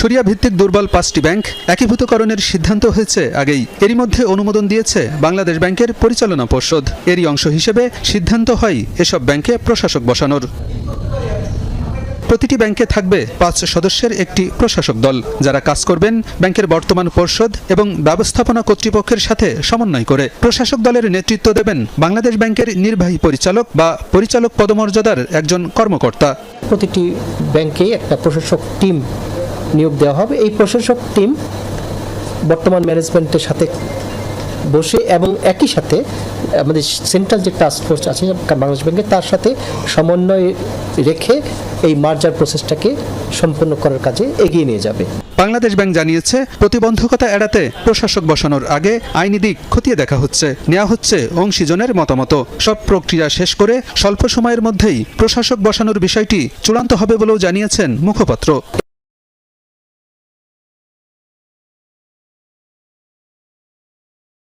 সরিয়া ভিত্তিক দুর্বল পাঁচটি ব্যাংক একীভূতকরণের সিদ্ধান্ত হয়েছে আগেই। এরই মধ্যে অনুমোদন দিয়েছে বাংলাদেশ ব্যাংকের পরিচালনা পর্ষদ। এরই অংশ হিসেবে সিদ্ধান্ত হয় এসব ব্যাংকে প্রশাসক বসানোর। প্রতিটি ব্যাংকে থাকবে পাঁচ সদস্যের একটি প্রশাসক দল। যারা কাজ করবেন ব্যাংকের বর্তমান পর্ষদ এবং ব্যবস্থাপনা কর্তৃপক্ষের সাথে সমন্বয় করে। প্রশাসক দলের নেতৃত্ব দেবেন বাংলাদেশ ব্যাংকের নির্বাহী পরিচালক বা পরিচালক পদমর্যাদার একজন কর্মকর্তা। প্রতিটি ব্যাংকে একটা প্রশাসক টিম নিয়োগ দেওয়া হবে। এই প্রশাসক টিম বর্তমান ম্যানেজমেন্টের সাথে বসে এবং একই সাথে আমাদের সেন্ট্রাল যে টাস্ক ফোর্স আছে, বাংলাদেশ ব্যাংকের তার সাথে সমন্বয় রেখে এই মার্জার প্রসেসটাকে সম্পন্ন করার কাজে এগিয়ে নিয়ে যাবে। বাংলাদেশ ব্যাংক জানিয়েছে, প্রতিবন্ধকতা এড়াতে প্রশাসক বসানোর আগে আইনি দিক খতিয়ে দেখা হচ্ছে। নেওয়া হচ্ছে অংশীজনের মতামত। সব প্রক্রিয়া শেষ করে স্বল্প সময়ের মধ্যেই প্রশাসক বসানোর বিষয়টি চূড়ান্ত হবে বলেও জানিয়েছেন মুখপাত্র।